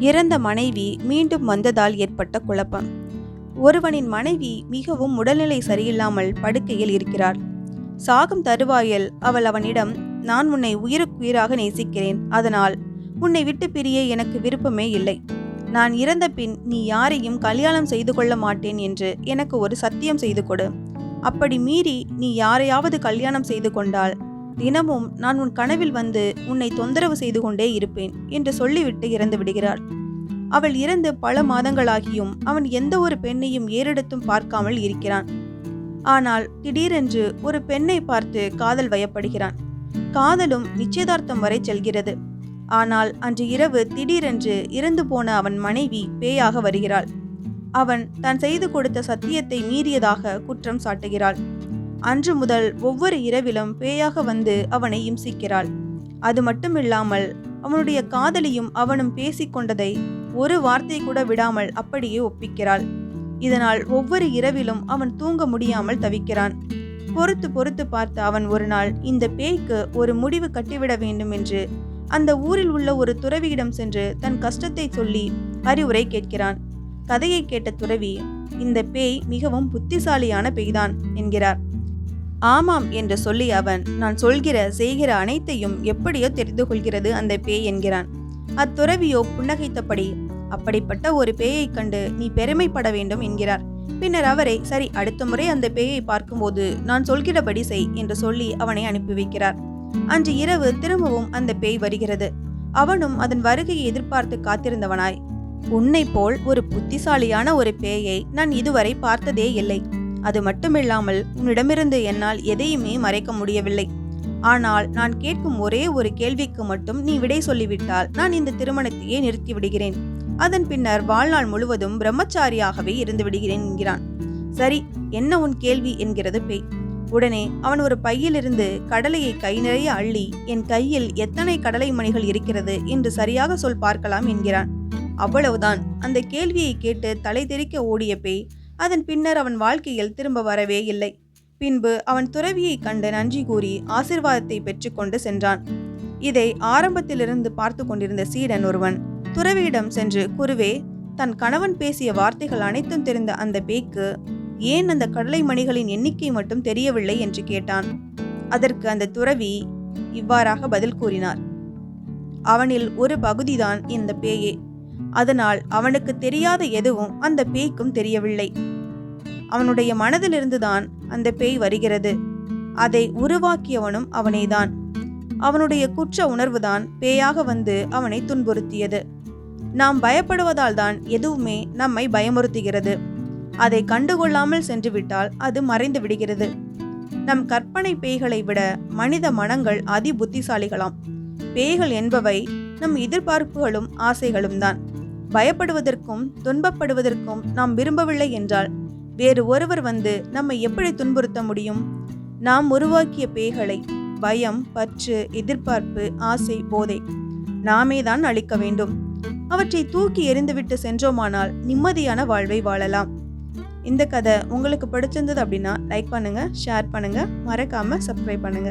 இறந்த மனைவி மீண்டும் வந்ததால் ஏற்பட்ட குழப்பம். ஒருவனின் மனைவி மிகவும் உடல்நிலை சரியில்லாமல் படுக்கையில் இருக்கிறாள். சாகும் தருவாயில் அவள் அவனிடம் நான் உன்னை உயிருக்குயிராக நேசிக்கிறேன். அதனால் உன்னை விட்டு பிரிய எனக்கு விருப்பமே இல்லை. நான் இறந்த பின் நீ யாரையும் கல்யாணம் செய்து கொள்ள மாட்டேன் என்று எனக்கு ஒரு சத்தியம் செய்து கொடு. அப்படி மீறி நீ யாரையாவது கல்யாணம் செய்து கொண்டால் தினமும் நான் உன் கனவில் வந்து உன்னை தொந்தரவு செய்து கொண்டே இருப்பேன் என்று சொல்லிவிட்டு இறந்து விடுகிறாள். அவள் இறந்து பல மாதங்களாகியும் அவன் எந்த ஒரு பெண்ணையும் ஏறெடுத்தும் பார்க்காமல் இருக்கிறான். ஆனால் திடீரென்று ஒரு பெண்ணை பார்த்து காதல் வயப்படுகிறான். காதலும் நிச்சயதார்த்தம் வரை செல்கிறது. ஆனால் அன்று இரவு திடீரென்று இறந்து போன அவன் மனைவி பேயாக வருகிறாள். அவன் தான் செய்து கொடுத்த சத்தியத்தை மீறியதாக குற்றம் சாட்டுகிறாள். அன்று முதல் ஒவ்வொரு இரவிலும் பேயாக வந்து அவனை இம்சிக்கிறாள். அது மட்டுமில்லாமல் அவனுடைய காதலியும் அவனும் பேசிக்கொண்டதை ஒரு வார்த்தை கூட விடாமல் அப்படியே ஒப்பிக்கிறாள். இதனால் ஒவ்வொரு இரவிலும் அவன் தூங்க முடியாமல் தவிக்கிறான். பொறுத்து பொறுத்து பார்த்த அவன் ஒரு நாள் இந்த பேய்க்கு ஒரு முடிவு கட்டிவிட வேண்டும் என்று அந்த ஊரில் உள்ள ஒரு துறவியிடம் சென்று தன் கஷ்டத்தை சொல்லி அறிவுரை கேட்கிறான். கதையை கேட்ட துறவி இந்த பேய் மிகவும் புத்திசாலியான பேய்தான் என்கிறார். ஆமாம் என்று சொல்லி அவன் நான் சொல்கிற செய்கிற அனைத்தையும் எப்படியோ தெரிந்து கொள்கிறது அந்த பேய் என்கிறான். அத்துறவியோ புன்னகைத்தபடி அப்படிப்பட்ட ஒரு பேயைக் கண்டு நீ பெருமைப்பட வேண்டும் என்கிறார். பின்னர் அவரை சரி அடுத்த முறை அந்த பேயை பார்க்கும்போது நான் சொல்கிறபடி செய் என்று சொல்லி அவனை அனுப்பி வைக்கிறார். அன்று இரவு திரும்பவும் அந்த பேய் வருகிறது. அவனும் அதன் வருகையை எதிர்பார்த்து காத்திருந்தவனாய் உன்னை போல் ஒரு புத்திசாலியான ஒரு பேயை நான் இதுவரை பார்த்ததே இல்லை. அது மட்டுமில்லாமல் உன்னிடமிருந்து என்னால் எதையுமே மறைக்க முடியவில்லை. ஆனால் நான் கேட்கும் ஒரே ஒரு கேள்விக்கு மட்டும் நீ விடை சொல்லிவிட்டால் நான் இந்த திருமணத்தையே நிறுத்தி விடுகிறேன் அதன் பின்னர் வாழ்நாள் முழுவதும் பிரம்மச்சாரியாகவே இருந்து விடுகிறேன் என்கிறான். சரி என்ன உன் கேள்வி என்கிறது பேய். உடனே அவன் ஒரு பையிலிருந்து கடலையை கை நிறைய அள்ளி என் கையில் எத்தனை கடலை மணிகள் இருக்கிறது என்று சரியாக சொல் பார்க்கலாம் என்கிறான். அவ்வளவுதான். அந்த கேள்வியை கேட்டு தலை தெறிக்க ஓடிய பேய் அதன் பின்னர் அவன் வாழ்க்கையில் திரும்ப வரவே இல்லை. பின்பு அவன் துறவியை கண்டு நன்றி கூறி ஆசிர்வாதத்தை பெற்றுக்கொண்டு சென்றான். இதை ஆரம்பத்திலிருந்து பார்த்து கொண்டிருந்த சீடன் ஒருவன் துறவியிடம் சென்று குருவே தன் கணவன் பேசிய வார்த்தைகள் அனைத்தும் தெரிந்த அந்த பேய்க்கு ஏன் அந்த கடலை மணிகளின் எண்ணிக்கை மட்டும் தெரியவில்லை? என்று கேட்டான். அதற்கு அந்த துறவி இவ்வாறாக பதில் கூறினார். அவனில் ஒரு பகுதிதான் இந்த பேயே. அதனால் அவனுக்கு தெரியாத எதுவும் அந்த பேய்க்கும் தெரியவில்லை. அவனுடைய மனதிலிருந்துதான் அந்த பேய் வருகிறது. அதை உருவாக்கியவனும் அவனேதான். அவனுடைய குற்ற உணர்வுதான் பேயாக வந்து அவனை துன்புறுத்தியது. நாம் பயப்படுவதால் தான் எதுவுமே நம்மை பயமுறுத்துகிறது. அதை கண்டுகொள்ளாமல் சென்றுவிட்டால் அது மறைந்து விடுகிறது. நம் கற்பனை பேய்களை விட மனித மனங்கள் அதி புத்திசாலிகளாம் பேய்கள் என்பவை நம் எதிர்பார்ப்புகளும் ஆசைகளும் தான் பயப்படுவதற்கும் துன்பப்படுவதற்கும் நாம் விரும்பவில்லை என்றால் வேறு ஒருவர் வந்து நம்மை எப்படி துன்புறுத்த முடியும்? நாம் உருவாக்கிய பேய்களை பயம் பற்று எதிர்பார்ப்பு ஆசை போதை நாமே தான் அளிக்க வேண்டும். அவற்றை தூக்கி எறிந்துவிட்டு சென்றோமானால் நிம்மதியான வாழ்வை வாழலாம். இந்த கதை உங்களுக்கு பிடிச்சிருந்தது அப்படின்னா லைக் பண்ணுங்க ஷேர் பண்ணுங்க மறக்காம சப்ஸ்கிரைப் பண்ணுங்க.